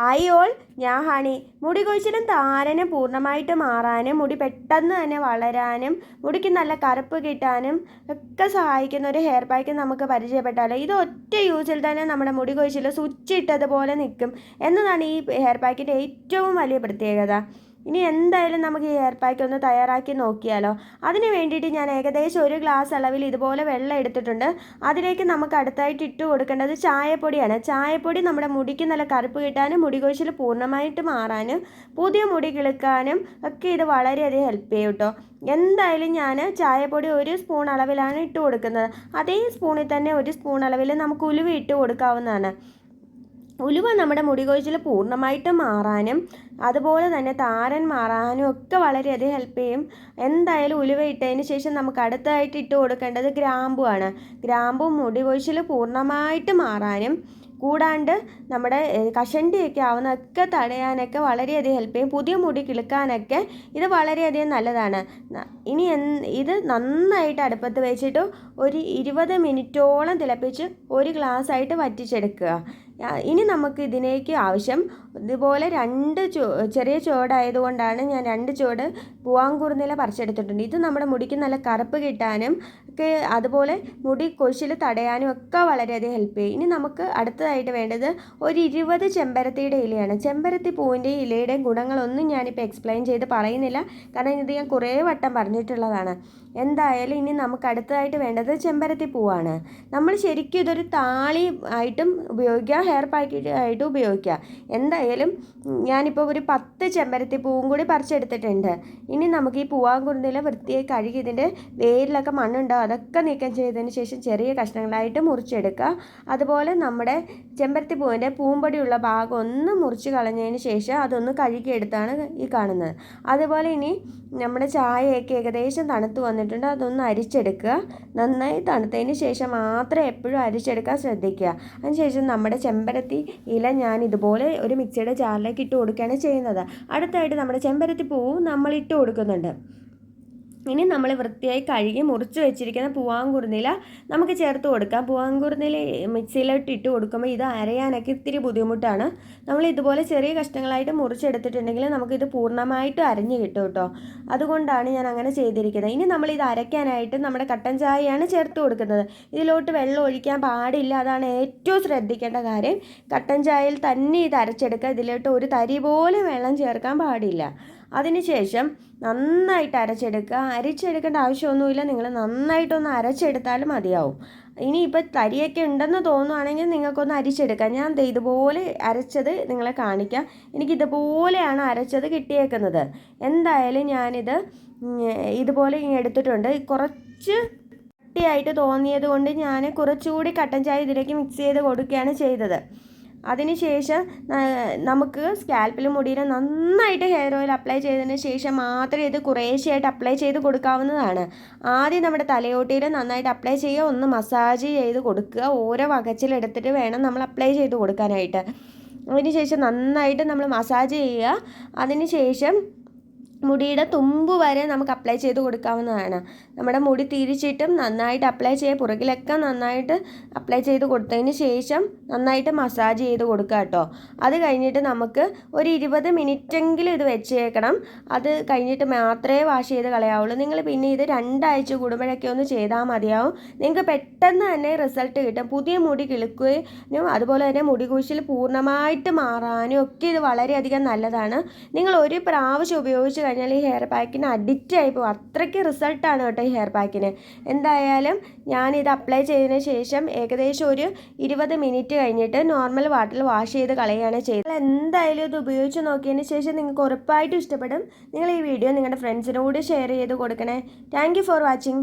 Hi all. ഞാൻ honey. മുടി കൊഴിച്ചിലും താരനും പൂർണമായിട്ട് മാറാനും മുടി പെട്ടെന്ന് തന്നെ വളരാനും മുടിക്ക് നല്ല കറുപ്പ് കിട്ടാനും ഒക്കെ സഹായിക്കുന്ന ഒരു ഹെയർ പാക്ക് നമുക്ക് പരിചയപ്പെട്ടാലോ? ഇത് ഒറ്റ യൂസിൽ തന്നെ നമ്മുടെ മുടി കൊഴിച്ചിൽ സ്വിച്ച് ഇട്ടതുപോലെ നിൽക്കും. എന്നതാണ് ഈ ഹെയർ പാക്കിന്റെ ഏറ്റവും വലിയ പ്രത്യേകത. ഇനി എന്തായാലും നമുക്ക് ഈ ഹെയർ പാക്ക് ഒന്ന് തയ്യാറാക്കി നോക്കിയാലോ. അതിന് വേണ്ടിയിട്ട് ഞാൻ ഏകദേശം ഒരു ഗ്ലാസ് അളവിൽ ഇതുപോലെ വെള്ളം എടുത്തിട്ടുണ്ട്. അതിലേക്ക് നമുക്ക് അടുത്തായിട്ട് ഇട്ട് കൊടുക്കേണ്ടത് ചായപ്പൊടിയാണ്. ചായപ്പൊടി നമ്മുടെ മുടിക്ക് നല്ല കറുപ്പ് കിട്ടാനും മുടി കൊഴിച്ചിൽ പൂർണമായിട്ട് മാറാനും പുതിയ മുടി കിളുക്കാനും ഒക്കെ ഇത് വളരെയധികം ഹെൽപ്പ് ചെയ്യും കേട്ടോ. എന്തായാലും ഞാൻ ചായപ്പൊടി ഒരു സ്പൂൺ അളവിലാണ് ഇട്ട് കൊടുക്കുന്നത്. അതേ സ്പൂണിൽ തന്നെ ഒരു സ്പൂൺ അളവിൽ നമുക്ക് ഉലുവ ഇട്ട് കൊടുക്കാവുന്നതാണ്. ഉലുവ നമ്മുടെ മുടി കൊഴിച്ചിൽ പൂർണമായിട്ടും മാറാനും അതുപോലെ തന്നെ താരൻ മാറാനും ഒക്കെ വളരെയധികം ഹെൽപ്പ് ചെയ്യും. എന്തായാലും ഉലുവ ഇട്ടതിന് ശേഷം നമുക്ക് അടുത്തായിട്ട് ഇട്ട് കൊടുക്കേണ്ടത് ഗ്രാമ്പു ആണ്. ഗ്രാമ്പു മുടി കൊഴിച്ചിൽ പൂർണമായിട്ട് മാറാനും കൂടാണ്ട് നമ്മുടെ കഷണ്ടിയൊക്കെ ആവുന്നതൊക്കെ തടയാനൊക്കെ വളരെയധികം ഹെൽപ്പ് ചെയ്യും. പുതിയ മുടി കിളുക്കാനൊക്കെ ഇത് വളരെയധികം നല്ലതാണ്. ഇനി ഇത് നന്നായിട്ട് അടുപ്പത്ത് വെച്ചിട്ട് ഒരു ഇരുപത് മിനിറ്റോളം തിളപ്പിച്ച് ഒരു ഗ്ലാസ് ആയിട്ട് വറ്റിച്ചെടുക്കുക. ഇനി നമുക്ക് ഇതിലേക്ക് ആവശ്യം ഇതുപോലെ രണ്ട് ചെറിയ ചുവടായതുകൊണ്ടാണ് ഞാൻ രണ്ട് ചുവട് പൂവാങ്കുറുന്നില പറിച്ചെടുത്തിട്ടുണ്ട്. ഇത് നമ്മുടെ മുടിക്ക് നല്ല കറുപ്പ് കിട്ടാനും അതുപോലെ മുടി കൊഴിച്ചിൽ തടയാനും ഒക്കെ വളരെയധികം ഹെൽപ്പ് ചെയ്യും. ഇനി നമുക്ക് അടുത്തതായിട്ട് വേണ്ടത് ഒരു ഇരുപത് ചെമ്പരത്തിയുടെ ഇലയാണ്. ചെമ്പരത്തി പൂവിന്റെയും ഇലയുടെയും ഗുണങ്ങളൊന്നും ഞാനിപ്പോൾ എക്സ്പ്ലെയിൻ ചെയ്ത് പറയുന്നില്ല. കാരണം ഇത് ഞാൻ കുറേ വട്ടം പറഞ്ഞിട്ടുള്ളതാണ്. എന്തായാലും ഇനി നമുക്ക് അടുത്തതായിട്ട് വേണ്ടത് ചെമ്പരത്തി പൂവാണ്. നമ്മൾ ശരിക്കും ഇതൊരു താളി ആയിട്ടും ഉപയോഗിക്കാം ഹെയർ പാക്കറ്റ് ആയിട്ടും ഉപയോഗിക്കാം എന്തായാലും ഞാനിപ്പോൾ ഒരു പത്ത് ചെമ്പരത്തി പൂവും കൂടി പറിച്ചെടുത്തിട്ടുണ്ട്. ഇനി നമുക്ക് ഈ പൂവാൻ പൂവാങ്കുരുന്നില വൃത്തിയായി കഴുകി ഇതിന്റെ വേരിലൊക്കെ മണ്ണുണ്ടാവും. അതൊക്കെ നീക്കം ചെയ്തതിന് ശേഷം ചെറിയ കഷ്ണങ്ങളായിട്ട് മുറിച്ചെടുക്കുക. അതുപോലെ നമ്മുടെ ചെമ്പരത്തി പൂവിന്റെ പൂമ്പടിയുള്ള ഭാഗം ഒന്ന് മുറിച്ച് കളഞ്ഞതിന് ശേഷം അതൊന്ന് കഴുകിയെടുത്താണ് ഈ കാണുന്നത്. അതുപോലെ ഇനി നമ്മുടെ ചായയൊക്കെ ഏകദേശം തണുത്ത് വന്നിട്ടുണ്ട്. അതൊന്ന് അരിച്ചെടുക്കുക. നന്നായി തണുത്തതിന് ശേഷം മാത്രം എപ്പോഴും അരിച്ചെടുക്കാൻ ശ്രദ്ധിക്കുക. അതിനുശേഷം നമ്മുടെ ചെമ്പരത്തി ഇല ഞാൻ ഇതുപോലെ ഒരു മിക്സിയുടെ ജാറിലേക്ക് ഇട്ട് കൊടുക്കുകയാണ് ചെയ്യുന്നത്. അടുത്തായിട്ട് നമ്മുടെ ചെമ്പരത്തി പൂവും നമ്മൾ ഇട്ട് കൊടുക്കുന്നുണ്ട്. ഇനി നമ്മൾ വൃത്തിയായി കഴുകി മുറിച്ച് വെച്ചിരിക്കുന്ന പൂവാങ്കുറുനില നമുക്ക് ചേർത്ത് കൊടുക്കാം. പൂവാങ്കുറുനില മിക്സിയിലോട്ട് ഇട്ട് കൊടുക്കുമ്പോൾ ഇത് അരയാനൊക്കെ ഇത്തിരി ബുദ്ധിമുട്ടാണ്. നമ്മൾ ഇതുപോലെ ചെറിയ കഷ്ണങ്ങളായിട്ട് മുറിച്ചെടുത്തിട്ടുണ്ടെങ്കിൽ നമുക്കിത് പൂർണമായിട്ട് അരഞ്ഞ് കിട്ടും കേട്ടോ. അതുകൊണ്ടാണ് ഞാൻ അങ്ങനെ ചെയ്തിരിക്കുന്നത്. ഇനി നമ്മൾ ഇത് അരയ്ക്കാനായിട്ട് നമ്മുടെ കട്ടൻ ചായയാണ് ചേർത്ത് കൊടുക്കുന്നത്. ഇതിലോട്ട് വെള്ളം ഒഴിക്കാൻ പാടില്ല. അതാണ് ഏറ്റവും ശ്രദ്ധിക്കേണ്ട കാര്യം. കട്ടൻ ചായയിൽ തന്നെ ഇത് അരച്ചെടുക്കുക. ഇതിലോട്ട് ഒരു തരി പോലും വെള്ളം ചേർക്കാൻ പാടില്ല. അതിനുശേഷം നന്നായിട്ട് അരച്ചെടുക്കുക. അരച്ചെടുക്കേണ്ട ആവശ്യമൊന്നുമില്ല. നിങ്ങൾ നന്നായിട്ടൊന്ന് അരച്ചെടുത്താൽ മതിയാവും. ഇനിയിപ്പോൾ തരിയൊക്കെ ഉണ്ടെന്ന് തോന്നുവാണെങ്കിൽ നിങ്ങൾക്കൊന്ന് അരിച്ചെടുക്കാം. ഞാൻ ഇതുപോലെ അരച്ചത് നിങ്ങളെ കാണിക്കാം. എനിക്ക് ഇതുപോലെയാണ് അരച്ചത് കിട്ടിയേക്കുന്നത്. എന്തായാലും ഞാനിത് ഇതുപോലെ എടുത്തിട്ടുണ്ട്. കുറച്ച് കട്ടിയായിട്ട് തോന്നിയത് കൊണ്ട് ഞാൻ കുറച്ചുകൂടി കട്ടൻ ചായ ഇതിലേക്ക് മിക്സ് ചെയ്ത് കൊടുക്കുകയാണ് ചെയ്തത്. അതിനുശേഷം നമുക്ക് സ്കാൽപ്പിൽ മുടിയിൽ നന്നായിട്ട് ഹെയർ ഓയിൽ അപ്ലൈ ചെയ്തതിന് ശേഷം മാത്രമേ ഇത് കുറേശ്ശെയായിട്ട് അപ്ലൈ ചെയ്ത് കൊടുക്കാവുന്നതാണ്. ആദ്യം നമ്മുടെ തലയോട്ടിയിൽ നന്നായിട്ട് അപ്ലൈ ചെയ്യുക ഒന്ന് മസാജ് ചെയ്ത് കൊടുക്കുക ഓരോ വകച്ചിലെടുത്തിട്ട് വേണം നമ്മൾ അപ്ലൈ ചെയ്ത് കൊടുക്കാനായിട്ട്. അതിനുശേഷം നന്നായിട്ട് നമ്മൾ മസാജ് ചെയ്യുക. അതിനുശേഷം മുടിയുടെ തുമ്പ് വരെ നമുക്ക് അപ്ലൈ ചെയ്ത് കൊടുക്കാവുന്നതാണ്. നമ്മുടെ മുടി തിരിച്ചിട്ടും നന്നായിട്ട് അപ്ലൈ ചെയ്യുക പുറകിലൊക്കെ നന്നായിട്ട് അപ്ലൈ ചെയ്ത് കൊടുത്തതിന് ശേഷം നന്നായിട്ട് മസാജ് ചെയ്ത് കൊടുക്കുക കേട്ടോ അത് കഴിഞ്ഞിട്ട് നമുക്ക് ഒരു ഇരുപത് മിനിറ്റെങ്കിലും ഇത് വെച്ചേക്കണം. അത് കഴിഞ്ഞിട്ട് മാത്രമേ വാഷ് ചെയ്ത് കളയാവുള്ളൂ. നിങ്ങൾ പിന്നെ ഇത് രണ്ടാഴ്ച കൂടുമ്പോഴൊക്കെ ഒന്ന് ചെയ്താൽ മതിയാവും. നിങ്ങൾക്ക് പെട്ടെന്ന് തന്നെ റിസൾട്ട് കിട്ടും. പുതിയ മുടി കിളുക്കുകയും അതുപോലെ തന്നെ മുടി കുഴിച്ചിൽ പൂർണമായിട്ട് മാറാനും ഒക്കെ ഇത് വളരെയധികം നല്ലതാണ്. നിങ്ങൾ ഒരു പ്രാവശ്യം ഉപയോഗിച്ച് കഴിഞ്ഞാൽ ഈ ഹെയർ പാക്കിന് അഡിക്റ്റ് ആയി പോകും. അത്രയ്ക്ക് റിസൾട്ടാണ് കേട്ടോ ഈ ഹെയർ പാക്കിന് എന്തായാലും ഞാനിത് അപ്ലൈ ചെയ്തതിന് ശേഷം ഏകദേശം ഒരു ഇരുപത് മിനിറ്റ് കഴിഞ്ഞിട്ട് നോർമൽ വാട്ടറിൽ വാഷ് ചെയ്ത് കളയുകയാണ് ചെയ്തത്. എന്തായാലും ഇത് ഉപയോഗിച്ച് നോക്കിയതിന് ശേഷം നിങ്ങൾക്ക് ഉറപ്പായിട്ടും ഇഷ്ടപ്പെടും. നിങ്ങൾ ഈ വീഡിയോ നിങ്ങളുടെ ഫ്രണ്ട്സിനോട് ഷെയർ ചെയ്ത് കൊടുക്കണേ. Thank for watching